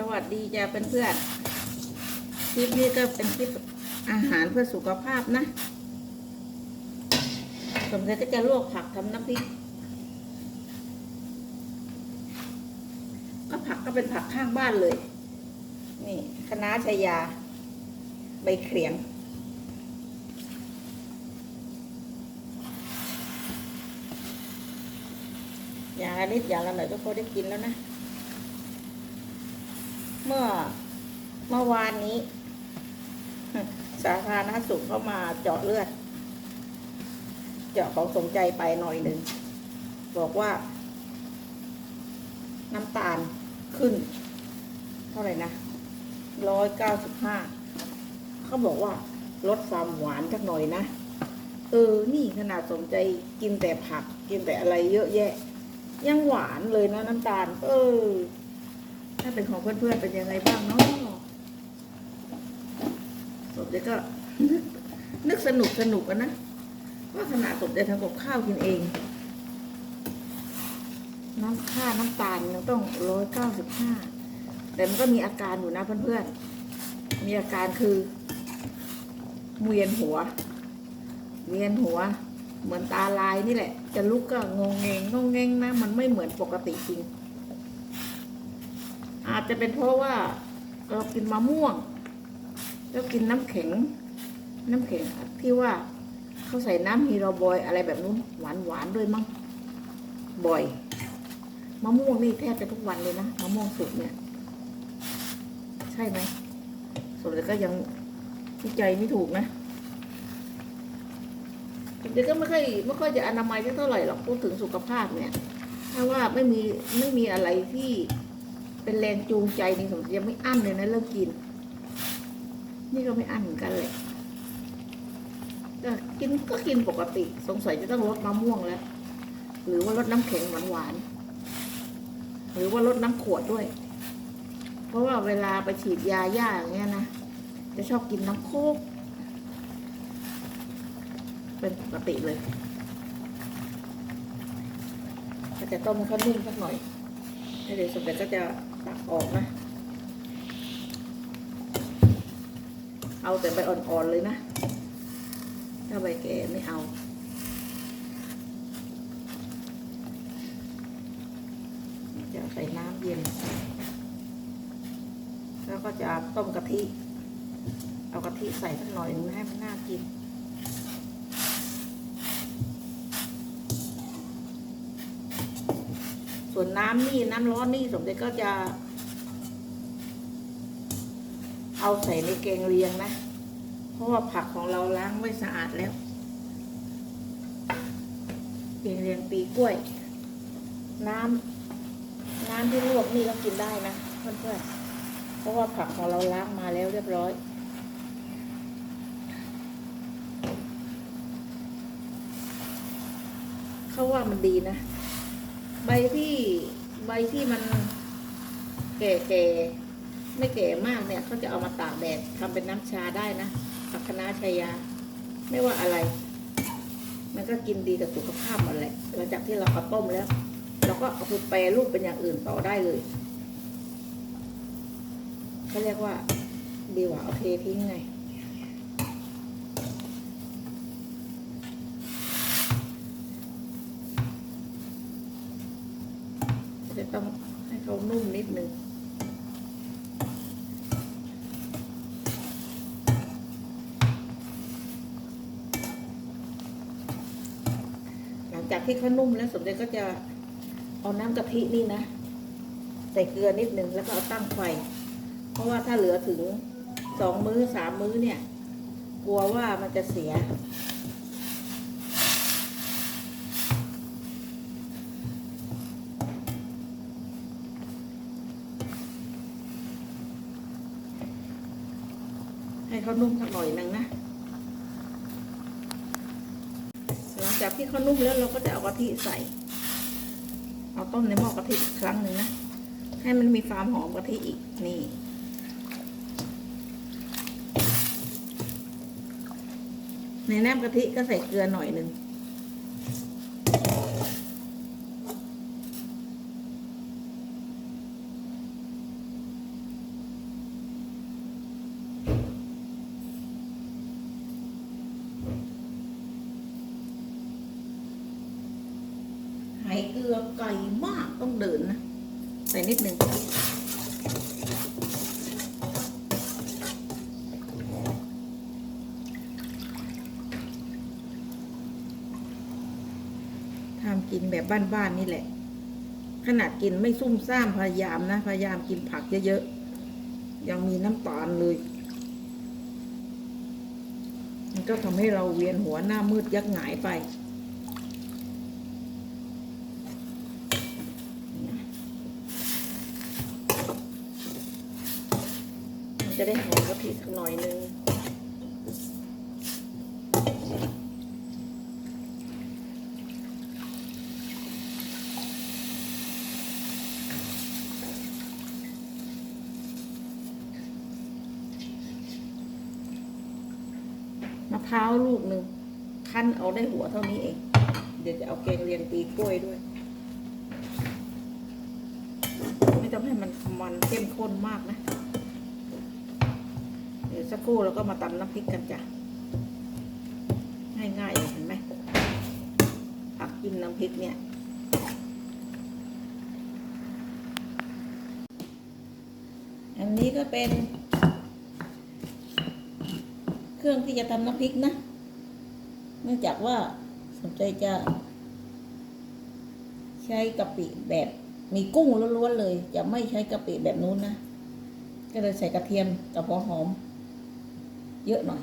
สวัสดีจ้าเพื่อนๆคลิปนี้ก็เป็นคลิปอาหารเพื่อสุขภาพนะสมเด็จก็จะลวกผักทำน้ำพริกก็ผักก็เป็นผักข้างบ้านเลย นี่คะน้าชายา ใบเขียง อย่างละนิดอย่างละหน่อยก็พอได้กินแล้วนะ เมื่อเมื่อวานนี้ สาธารณสุขเข้ามาเจาะเลือด เจาะของสมใจไปหน่อยหนึ่ง บอกว่า น้ำตาลขึ้น เท่าไหร่นะร้อยเก้าสิบห้าเขาบอกว่าลดความหวานสักหน่อยนะ เออ นี่ขนาดสมใจกินแต่ผัก กินแต่อะไรเยอะแยะ ยังหวานเลยนะน้ำตาล เออ ถ้าเป็นของเพื่อนๆเป็นยังไงบ้างเนาะสมเด็จก็นึกสนุกสนุกกันนะว่าขนาดสมเด็จทำกับข้าวกินเอง น้ำค่าน้ำตาลยังต้องร้อยเก้าสิบห้าแต่มันก็มีอาการอยู่นะเพื่อนๆมีอาการคือเวียนหัวเวียนหัว เหมือนตาลายนี่แหละ จะลุกก็งงเงงงงเงงนะมันไม่เหมือนปกติจริงอา จจะเป็นเพราะว่าเรากินมะม่วง แล้วกินน้ำแข็ง น้ำแข็งที่ว่าเขาใส่น้ำฮีโรบอยอะไรแบบนู้นหวานหวานด้วยมั้งบ่อยมะม่วงนี่แทบจะทุกวันเลยนะมะม่วงสุกเนี่ย ใช่ไหมส่วนแต่ก็ยังวิจัยไม่ถูกนะเดี๋ยวก็ไม่ค่อยไม่ค่อยจะอนามัยสักเท่าไหร่หรอกพูดถึงสุขภาพเนี่ยถ้าว่าไม่มีไม่มีอะไรที่ เป็นแรงจูงใจนี่ผมจะไม่อั้นเลยนะเรื่องกิน นี่ก็ไม่อั้นเหมือนกันแหละก็กินก็กินปกติ สงสัยจะต้องลดมะม่วงแล้ว หรือว่าลดน้ำแข็งหวานๆหรือว่าลดน้ำขวดด้วย เพราะว่าเวลาไปฉีดยาย่าอย่างเงี้ยนะจะชอบกินน้ำโคกเป็นปกติเลยก็จะต้มให้เขานิ่มสักหน่อยแล้วเดี๋ยวสมเด็จก็จะ ตักออกนะ เอาแต่ใบอ่อนๆเลยนะ ถ้าใบแก่ไม่เอาจะใส่น้ำเย็น แล้วก็จะต้มกะทิ เอากะทิใส่สักหน่อยนึงให้มันน่ากิน ส่วนน้ำนี่น้ำร้อนนี่สมเด็จก็จะ เอาใส่ในแกงเรียงนะ เพราะว่าผักของเราล้างไม่สะอาดแล้วแกงเรียงปีกล้วย น้ำน้ำที่ลวกนี่ก็กินได้นะเพื่อนๆเพราะว่าผักของเราล้างมาแล้วเรียบร้อยเขาว่ามันดีนะ ใบที่ใบที่มันแก่ๆไม่แก่มากเนี่ยเขาจะเอามาตากแดดทำเป็นน้ำชาได้นะผักคะน้าชายา ไม่ว่าอะไร มันก็กินดีกับสุขภาพหมดแหละหลังจากที่เราเอาต้มแล้วเราก็เอาไปแปรรูปเป็นอย่างอื่นต่อได้เลยเขาเรียกว่าดีกว่าเอาเททิ้งไง จะต้องให้เขา นุ่มนิดนึงหลังจากที่เขานุ่มแล้วสมเด็จก็จะเอาน้ำกะทินี่นะ ใส่เกลือนิดนึงแล้วก็เอาตั้งไฟ เพราะว่าถ้าเหลือถึงสองมื้อสามมื้อเนี่ย กลัวว่ามันจะเสีย เขานุ่มสักหน่อยหนึ่งนะ หลังจากที่เขานุ่มแล้วเราก็จะเอากะทิใส่ เอาต้มในหม้อกะทิอีกครั้งหนึ่งนะ ให้มันมีความหอมกะทิอีกนี่ในน้ำกะทิก็ใส่เกลือหน่อยหนึ่ง ลือไก่มากต้องเดินนะ ใส่นิดนึงทำกินแบบบ้านๆนี่แหละ ขนาดกินไม่ซุ่มซ่ามพยายามนะ พยายามกินผักเยอะๆ ยังมีน้ำตาลเลย มันก็ทำให้เราเวียนหัวหน้ามืดยักหงายไป มันจะได้หอมกะทิสัก หน่อยนึงมะพร้าวลูกหนึ่งคั้นเอาได้หัวเท่านี้เอง เดี๋ยวจะเอาแกงเลียงปีกล้วยด้วย ไม่ต้องให้มันมันเข้มข้นมากนะ ยวสักครู่เราก็มาตำน้ำพริกกันจ้ะง่ายๆเลยเห็นไหมผักกินน้ำพริกเนี่ย อันนี้ก็เป็น เครื่องที่จะทำน้ำพริกนะ เนื่องจากว่าสนใจจะใช้กะปิแบบมีกุ้งล้วนๆเลย จะไม่ใช้กะปิแบบนู้นนะ ก็เลยใส่กระเทียมกับหัวหอม เยอะหน่อย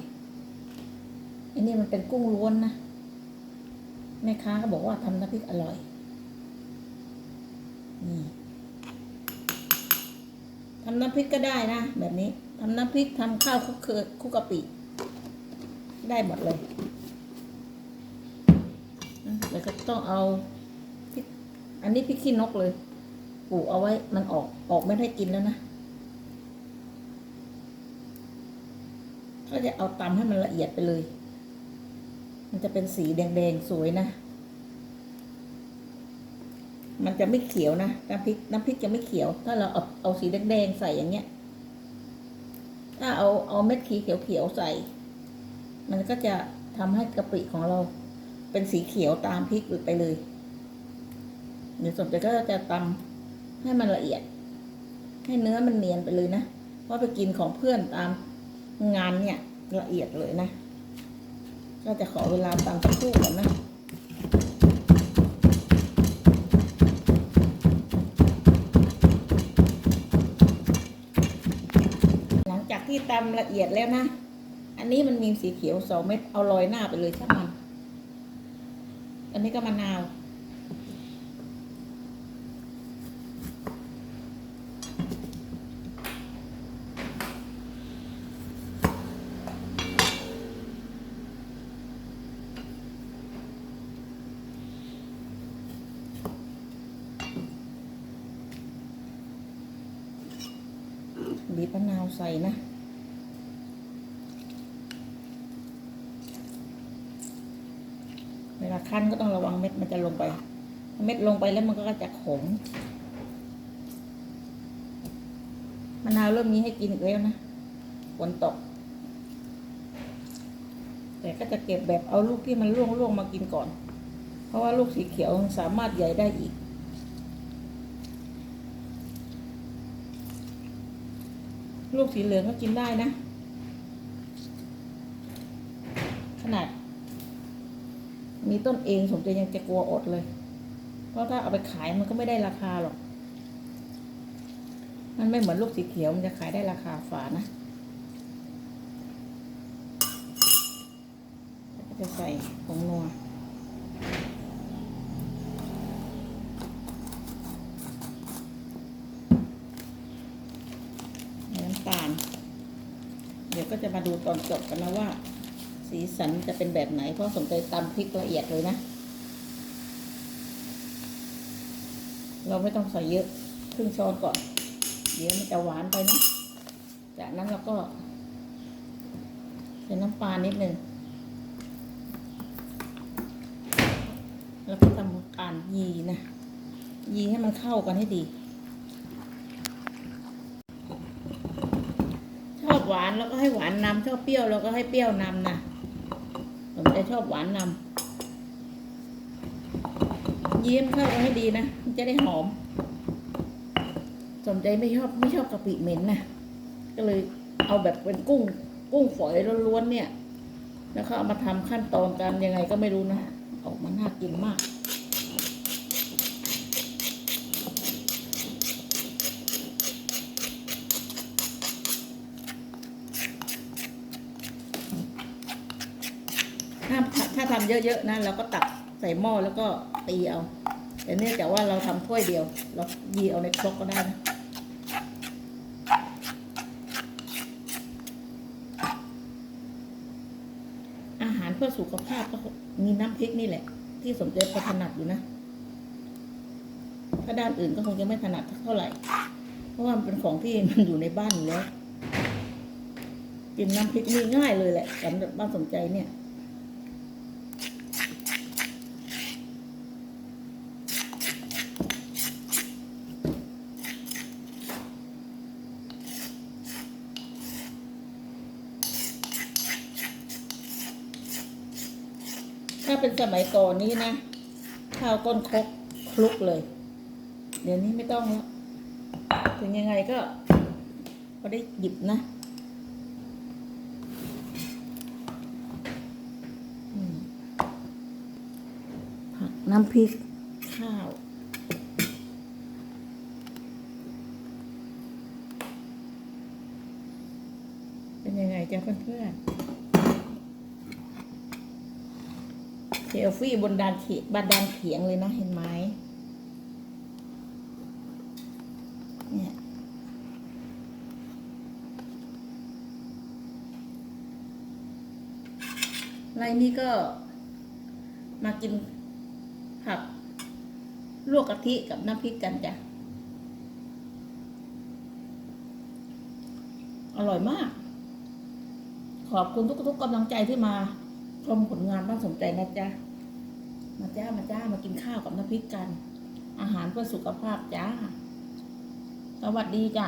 อันนี้มันเป็นกุ้งล้วนนะแม่ค้าก็บอกว่าทำน้ำพริกอร่อยนี่ทำน้ำพริกก็ได้นะ แบบนี้ทำน้ำพริกทำข้าวคุกเคอคุกกะปิได้หมดเลยแล้วก็ต้องเอาพริกอันนี้พริกขี้นกเลยปลูกเอาไว้มันออกออกไม่ได้กินแล้วนะ ก็จะเอาตำให้มันละเอียดไปเลย มันจะเป็นสีแดงๆสวยนะ มันจะไม่เขียวนะน้ำพริกน้ำพริกจะไม่เขียว ถ้าเราเอาเอาสีแดงๆใส่อย่างเงี้ย ถ้าเอาเอาเม็ดขีเขียวๆใส่ มันก็จะทำให้กะปิของเราเป็นสีเขียวตามพริกไปเลยเดี๋ยวสมใจก็จะตำให้มันละเอียด ให้เนื้อมันเนียนไปเลยนะ เพราะไปกินของเพื่อนตาม งานเนี่ยละเอียดเลยนะ ก็จะขอเวลาตำสักครู่ก่อนนะหลังจากที่ตำละเอียดแล้วนะ อันนี้มันมีสีเขียวสองเม็ด เอาลอยหน้าไปเลยช่างมัน อันนี้ก็มะนาว มะนาวใส่นะ เวลาคั้นก็ต้องระวังเม็ดมันจะลงไปเม็ดลงไปแล้วมันก็จะขมมะนาวเริ่มมีให้กินอีกแล้วนะฝนตก แต่ก็จะเก็บแบบเอาลูกที่มันร่วงร่วงๆมากินก่อน เพราะว่าลูกสีเขียวสามารถใหญ่ได้อีก ลูกสีเหลืองก็กินได้นะ ขนาด มีต้นเองสมใจยังจะกลัวอดเลย เพราะถ้าเอาไปขายมันก็ไม่ได้ราคาหรอก มันไม่เหมือนลูกสีเขียวมันจะขายได้ราคาฝานะก็จะใส่ผงนัว น้ำตาล เดี๋ยว ก็จะมาดูตอนจบกันนะว่า สีสันจะเป็นแบบไหน เพราะสนใจตำพริกละเอียดเลยนะ เราไม่ต้องใส่เยอะครึ่งช้อนก่อน เดี๋ยวมันจะหวานไปนะ จากนั้นเราก็ใส่น้ำปลานิดนึงแล้วก็ทำการยีนะ ยีให้มันเข้ากันให้ดีานแล้วก็ให้หวานนำชอบเปรี้ยวแล้วก็ให้เปรี้ยวนำนะผมจะชอบหวานนำยี้มเข้ากันให้ดีนะมันจะได้หอม สมใจไม่ชอบไม่ชอบกะปิเหม็นนะก็เลยเอาแบบเป็นกุ้ง กุ้งฝอยล้วนๆเนี่ย แล้วเขาเอามาทำขั้นตอนกันยังไงก็ไม่รู้นะ ออกมาน่ากินมาก ถ้าถ้าทำเยอะๆนะเราก็ตักใส่หม้อแล้วก็ตีเอา แต่เนื่องจากว่าเราทำถ้วยเดียว เรายีเอาในครกก็ได้นะอาหารเพื่อสุขภาพก็มีน้ำพริกนี่แหละ ที่สมเด็จพระถนัดอยู่นะ ถ้าด้านอื่นก็คงจะไม่ถนัดเท่าไหร่ เพราะว่ามันเป็นของที่มันอยู่ในบ้านอยู่แล้วกินน้ำพริกนี่ง่ายเลยแหละสำหรับบ้านสมใจเนี่ย ถ้าเป็นสมัยก่อนนี้นะข้าวก้นครกคลุกเลย เดี๋ยวนี้ไม่ต้องแล้วถึงยังไงก็ก็ได้หยิบนะผักน้ำพริกข้าวเป็นยังไงจ๊ะเพื่อนๆ เซลฟี่บนดานเขียบนดานเขียงเลยนะเห็นไหมเนี่ยไรนี้ก็มากินผักลวกกะทิกับน้ำพริกกันจ้ะ อร่อยมาก ขอบคุณทุกๆกำลังใจที่มา ชมผลงานบ้านสมใจนะจ๊ะ มาจ้ามาจ้ามากินข้าวกับน้ำพริกกัน อาหารเพื่อสุขภาพจ้า สวัสดีจ้ะ